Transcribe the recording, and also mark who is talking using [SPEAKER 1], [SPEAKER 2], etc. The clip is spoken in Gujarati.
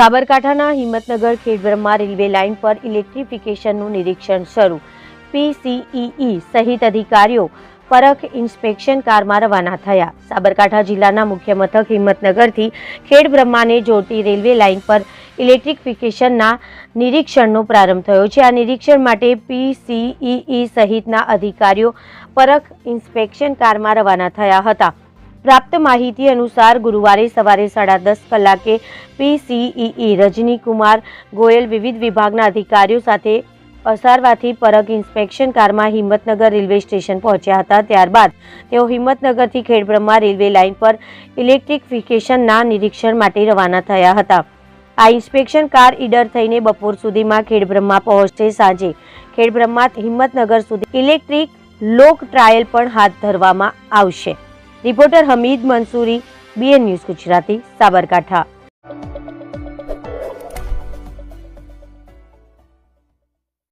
[SPEAKER 1] સાબરકાંઠાના હિંમતનગર ખેડબ્રહ્મા રેલવે લાઇન પર ઇલેક્ટ્રિફિકેશનનું નિરીક્ષણ શરૂ. પીસીઈઈ સહિત અધિકારીઓ પરખ ઇન્સ્પેક્શન કારમાં રવાના થયા. સાબરકાંઠા જિલ્લાના મુખ્ય મથક હિંમતનગરથી ખેડબ્રહ્માને જોડતી રેલવે લાઇન પર ઇલેક્ટ્રિફિકેશનના નિરીક્ષણનો પ્રારંભ થયો છે. આ નિરીક્ષણ માટે પીસીઈઈ સહિતના અધિકારીઓ પરખ ઇન્સ્પેક્શન કારમાં રવાના થયા હતા. પ્રાપ્ત માહિતી અનુસાર ગુરુવારે સવારે સાડા દસ કલાકે પીસીઈઈ રજનીકુમાર ગોયલ વિવિધ વિભાગના અધિકારીઓ સાથે અસારવાથી પરગ ઇન્સ્પેક્શન કારમાં હિંમતનગર રેલવે સ્ટેશન પહોંચ્યા હતા. ત્યારબાદ તેઓ હિંમતનગરથી ખેડબ્રહ્મા રેલવે લાઇન પર ઇલેક્ટ્રિફિકેશનના નિરીક્ષણ માટે રવાના થયા હતા. આ ઇન્સ્પેક્શન કાર ઈડર થઈને બપોર સુધીમાં ખેડબ્રહ્મા પહોંચશે સાંજે. ખેડબ્રહ્મા હિંમતનગર સુધી ઇલેક્ટ્રિક લોક ટ્રાયલ પણ હાથ ધરવામાં આવશે. Reporter Hamid Mansuri BN news Gujarati Sabarkantha.